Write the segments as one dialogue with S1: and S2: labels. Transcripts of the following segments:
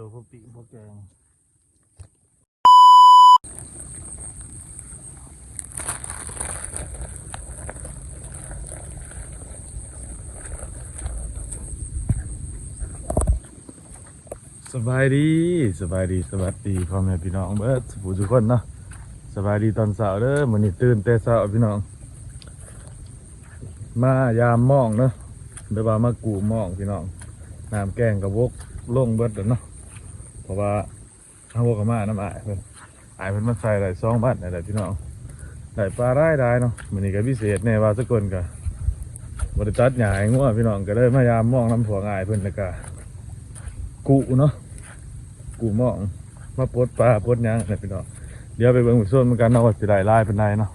S1: ตัวพวกปีพวกแกงสบายดีสบายดีสวัสดีพ่อแม่พี่น้องเบิดสุขทุกคนเนาะสบายดีตอนเช้าเด้อมื้อนี้ตื่นแต่เช้าพี่น้อง มายามมองเนาะเดี๋ยวว่ามากูมองพี่น้องน้ำแกงกับวกลงเบิดแล้วเนาะ เพราะว่าเอาวกมาน้ำอายเพิ่นอายเพิ่นมาใส่ได้สองบ้านี่แหละพี่น้องได้ปลาได้ได้เนาะมื้อนี้ก็พิเศษแน่ว่าสกลก็บ่ได้ตัดหญ้าให้งัวพี่น้องก็เลยมายามมองน้ำผัวอายเพิ่นแล้วก็กูเนาะกูมองมาปดปลาปดยังนี่พี่น้องเดี๋ยวไปเบิ่งไปส่วนมันกันเนาะว่าสิได้หลายปานใดเนาะ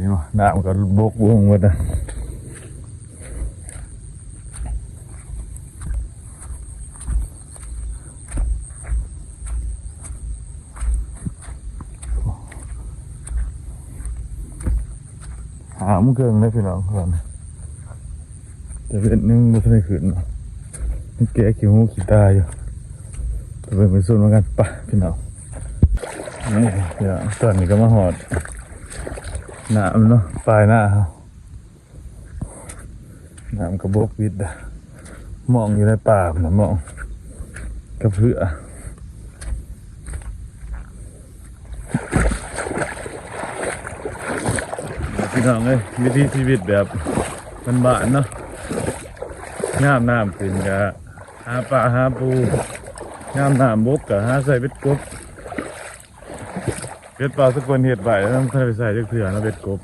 S1: นี่มาหน้ำก็บกวงหมดนะ หามเครื่องเลยพี่น้องก่อนแต่เป็นนึงไม่ได้ขึ้นแกขี้หูขี้ตาอยู่ไปเบิ่งไปสูนเหมือนกันปะพี่น้องนี่เดี๋ยวตอนนี้ก็มาหอดน้ำเนาะปลายหน้าเขาน้ำกระบอกวิดอะมองอยู่ในป่านะมองกระเพื่อ พี่น้องเอ้ยวิถีชีวิตแบบบ้านเนาะงามน้ำขึ้นกะหาปลาหาปูงามน้ำบกกะหาใส่เบ็ดกบเบ็ดปลาสกลเห็ดใบแล้วต้องเคยไปใส่เลือเถื่อนะเบ็ดกบ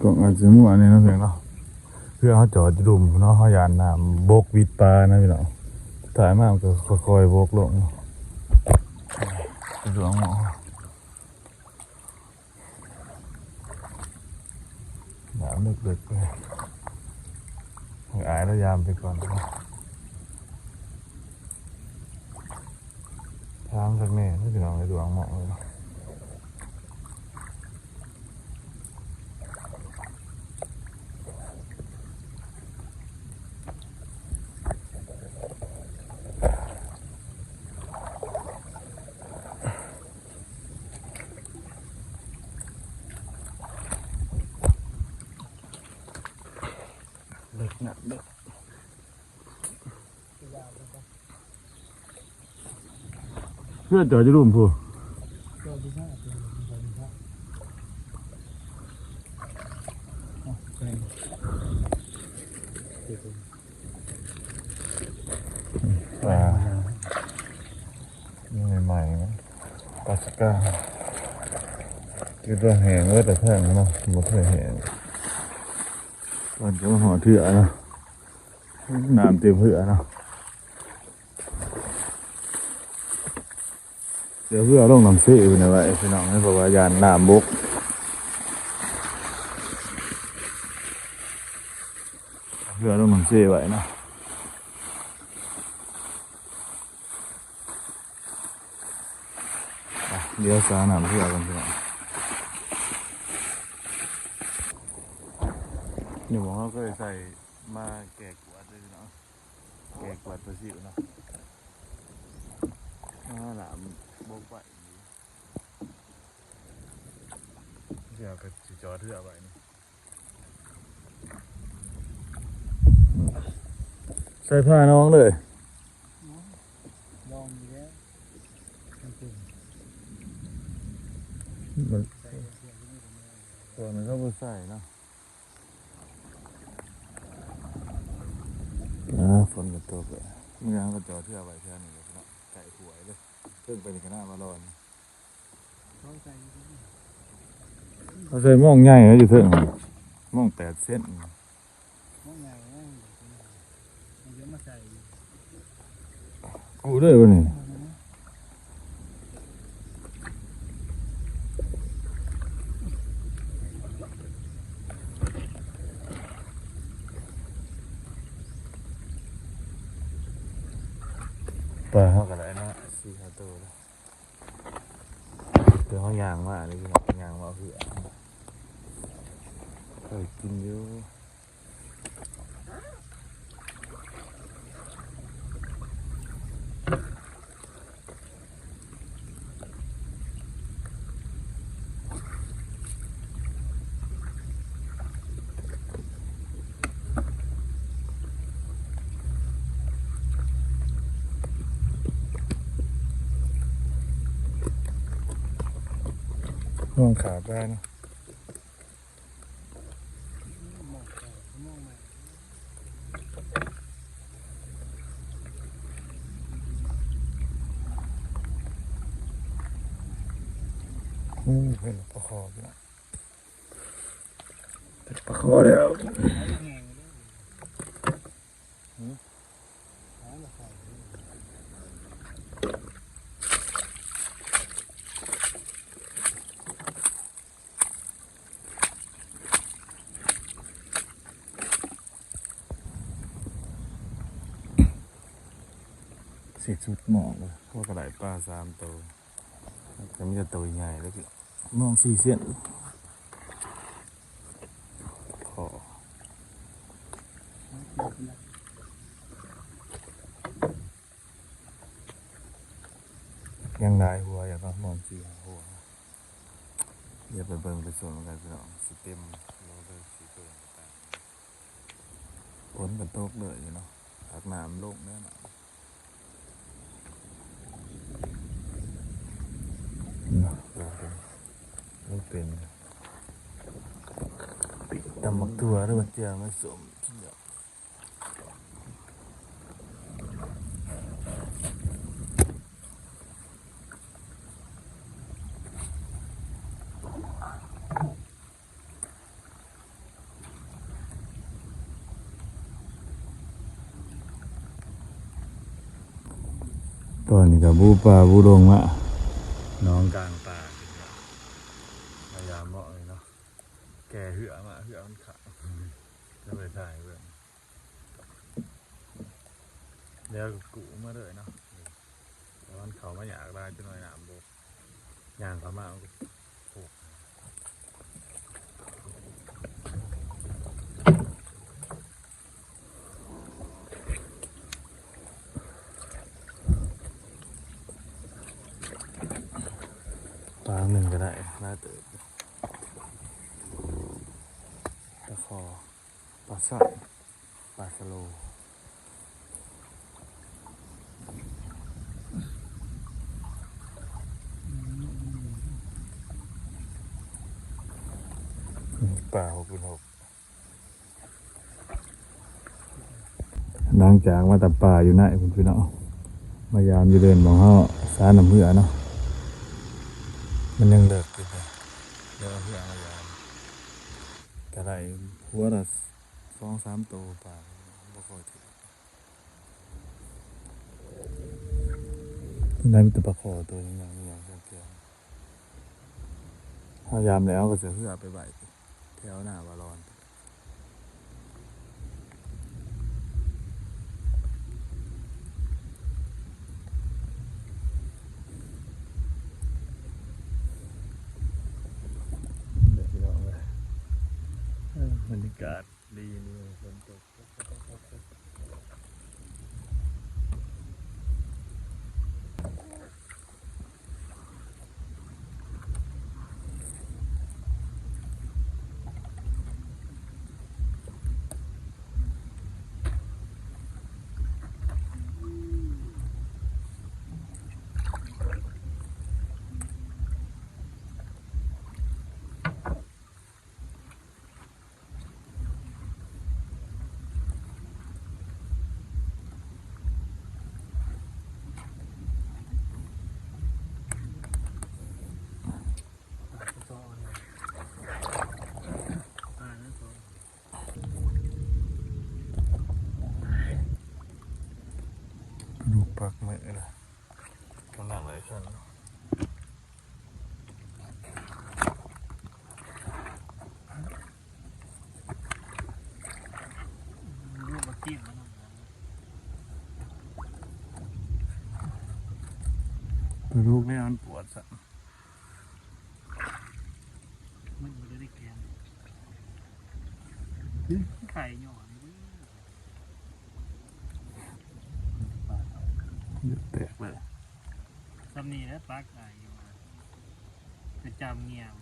S1: ก็อาจจะมั่วนี่นะเพียงเนาะเพื่อเขาจอดดุมเนาะเขายานน้ำบกวิดปลานะพี่น้องถ่ายมากก็ค่อยๆบกลงเนาะ เล็กหนักเล็กเพื่อจอดจะรุ่มผู้ป ลานี่ใหม่ๆนะปลาสก้าคิดว่าแห้ง ก่อนจะมาหอเถื่อเนาะน้ำเต็มเถื่อเนาะเดี๋ยวเพื่อลงน้ำซีไปหน่อยไว้พี่น้องให้เพราะว่ายานน้ำบุกเพื่อลงน้ำซีไว้เนาะเดี๋ยวสาน้ำเพื่อกันพี่น้อง เดี๋ยวผมเขาเคยใส่มาแกะกวาดเลยพี่น้องแกะกวาดตัวสิวเนาะอ่าหลามบกไปเดี๋ยวก็สิจอดเรือไว้นี่ใส่ผ้าน้องเลย
S2: ลองอยู่แล้วมันเป็น
S1: มัน
S2: ใส่เสียงที่นี่ผมเลย
S1: ตัวมันก็บ่ใส่เนาะอ่า ฝนก็ตกเลยเมื่อก็จอดเรือไว้แค่นี้เลยพี่น้องไก่หวยเลยเพิ่งไปนี่ก็น่ามาร้อน
S2: เขาใส่อยู่ที่นี่
S1: เขาใส่หม่องใหญ่นะอยู่เพิ่งหม่องแปดเส้น
S2: มองไงนะมันเยอะมาใส่อยู่
S1: กูด้วยวะนี่ ปลาเขากันได้นะสี่ห้าตัวแล้วเดี๋ยวเขายางมาเลยพี่น้อยางมาเพื่อเคยกินอยู่ มองขาดได้นะ
S2: มองไปมองมา
S1: อืมเป็นปลาคอพี่น้องเป็นปลาคอแล้ว
S2: หาแง่เลยหามาใส่
S1: สิชุดหมองเลยพวกกระไดปลาสามตัวแต่ไม่จะตัวใหญ่แล้วพี่มองสี่เส้นพอยังได้หัวอย่างก็มองสี่หัวอย่าไปเบิ่งไปส่วนกันพี่น้องสิเต็มโลเลยสีเบิ่งต่างฝนกันตกเลยเนาะอากน้ำลงแน่นอน ไม่ เป็นปิดตำบักตัวหรือมันเจียไม่สมตอนนี้กับบูปลาบูดงมะน้องกลางป่า พยายามเหมาะเลยเนาะ แกเหือมาเหือมันขาดจะ ไปถ่ายเพื่อนแล้วกูมาเลยเนาะแล้วมันเขามาอยากได้จะหน่อยหนามบกย่างเขามาเอาก็โอ้ปลาหนึ่งก็ได้น่าตื่นปลาคอ ปลาสับปลาสโลปลาหกเป็นหกล้างจากมาแต่ป่าอยู่ไหนคุณพี่น้องมายามอยู่เดินมองเฮาสารน้ำเหือเนาะมันยังเลิกอยู่เลยเดี๋ยวเอาเหือมายามก็ได้หัวละ สองสามตัวป่าบ่ค่อยถือได้มีแต่ปลาคอตัวยังยังยังเกี่ยวพยายามแล้วก็จะเพื่อไปใบแถวหน้าบาลอนเดี๋ยวพี่น้องเลย บรรยากาศดีนี่ฝนตกลูกปักมือนะกำลังไหลขึ้น
S2: ลูกมาจิ้มมัน
S1: ลูกนี่มันปวดสัน
S2: มันไม่ได้แกงไข่หย่อนนี่
S1: แตกเลย
S2: สำนีแล้วปลาไก่อยู่มาจะจำเงียบ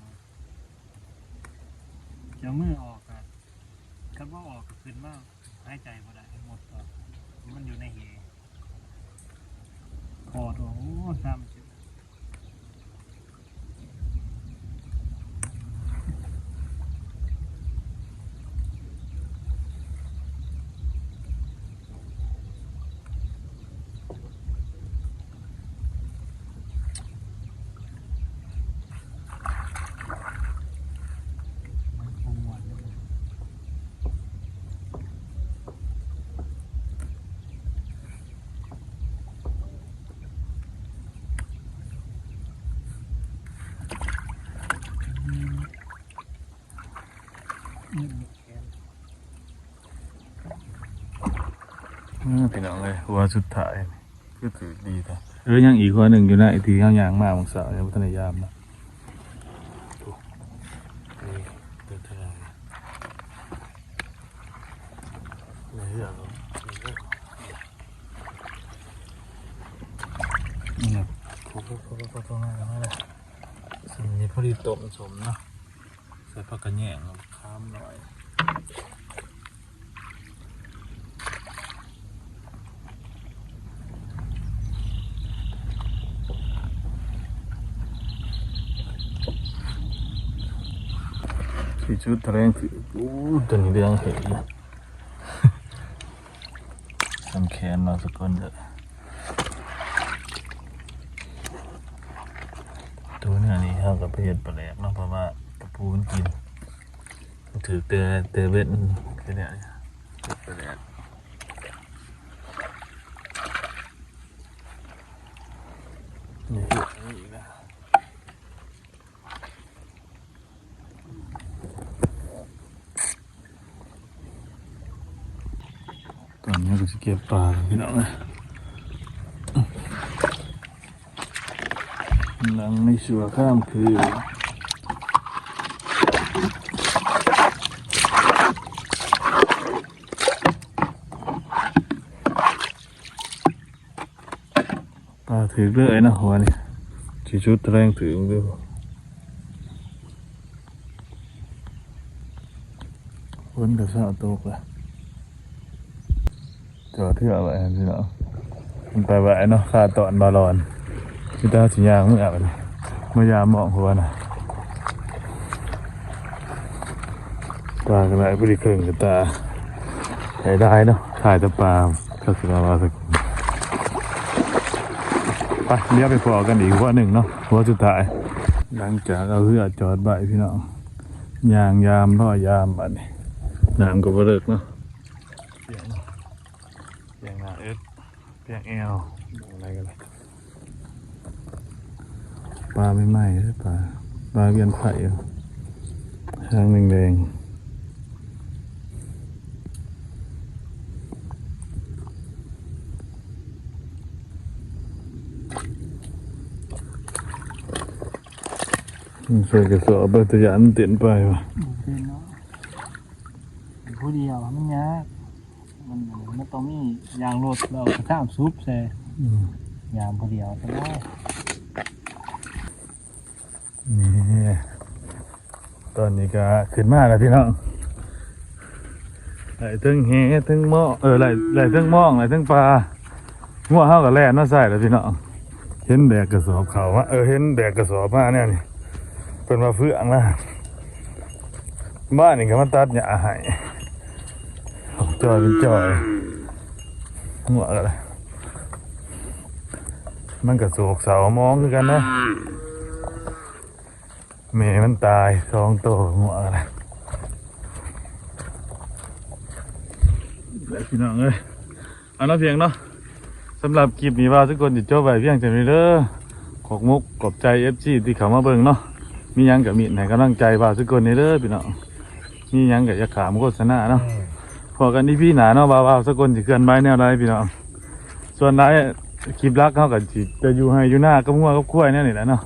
S2: จะมือออกอะคันว่าออกก็ขึ้นมาหายใจบ่ได้หมดตัวมันอยู่ในเหคอตัวโอ้ซ้ำจิ คงหวานเลยอืมแขน
S1: อืม พี่น้องเลยหัวสุดท้ายก็ถือดีแต่เออยังอีกหัวหนึ่งอยู่นะไอ้ที่ข้างยางมากของสาวยังพัฒนายามนะดูนี่เดินทางไหนอะนี่นะโค้งโค้งโค้งโค้งโค้งมาแล้วมาแล้วสมนี้พอดีต้มสมเนาะใส่ผักกระแยงเอาข้ามหน่อย ชุดแถลงคืออู้ตัวนี้เรื่องเห็นทำแขนมาสักคนเลยตัวเนี้อนี้เข้ากับเพศปลาแหลกเนาะเพราะว่ากระปูมันกินมันถือเตะเตะเบ็ดคือเนี่ยปลาแหลกนี่คืออีกนะ ตอนนี้ก็จะเก็บปลาพี่น้องนะหลังในชัวข้ามคือปลาถือเรื่อยนะหัวนี่ชีชุดแรงถือมันด้วยวนกับสาโตกละ จอดที่อะไรพี่เนาะมันไปไหวเนาะขาตอนบาลอนพี่ตาสียางมึงอะไปเลยมายามมองหัวน่ะตากันไหนพอดีเครื่องกับตาใช้ได้เนาะถ่ายตะปลาก็สบายสักไปเรียกไปพอกันอีกหัวหนึ่งเนาะหัวสุดท้ายหลังจากเอาเรือจอดใบพี่น้องยางยามล่อยามบัดนี้น้ำก็บ่เลิกเนาะ พียงหน้าเอสเพียงเอลอะไรกันเลยปลาไม่ไหม้ใช่ปลาปลาเวียนไผ่อะหางแดงๆใส่กระสอบเบอร์ตะยันเตียนไปวะ
S2: เป็นเนาะผู้เดียวมันยาก มันมันต้องมียางรถเรากระท่ามซุปใส่
S1: อืม
S2: ยางผู้เดียวก็ได้
S1: นี่ตอนนี้ก็ขึ้นมาแล้วพี่น้องไหลถึงเฮถึงหม้อเออไหลไหลถึงหม้องไหลถึงปลางัวเฮากับแล่นน่าใส่แล้วพี่น้องเห็นแบกกระสอบเขาว่าเออเห็นแบกกระสอบมาเนี่ยนี่เป็นมาเฟืองนะบ้านนี่ก็มาตัดหญ้าให้โอ้ จอยเป็นจอยหัวกันเลยมันกระโศกเสามองคือกันนะแม่มันตายสองตัวหัวอะไรแล้วพี่น้องเอ้ยเอาเนาะเพียงเนาะสำหรับคลิปนี้ว่าทุกคนจะจบไปเพียงแต่นี้เด้อขอบมุกขอบใจเอฟซีที่เข้ามาเบิ่งเนาะมีหยังกับมีไหนกำลังใจว่าทุกคนนี่เด้อพี่น้องมีหยังกับจะขามโฆษณาเนาะ พอกันที่พี่หนาเนาะบ่าว่าสักคนจะเคลื่อนไหวแนวไรพี่น้องส่วนไรคลิปลักเขากับจิจะอยู่ให้อยู่หน้ากับหัวกับคุ้ยเนี่ยนี่แหละเนาะ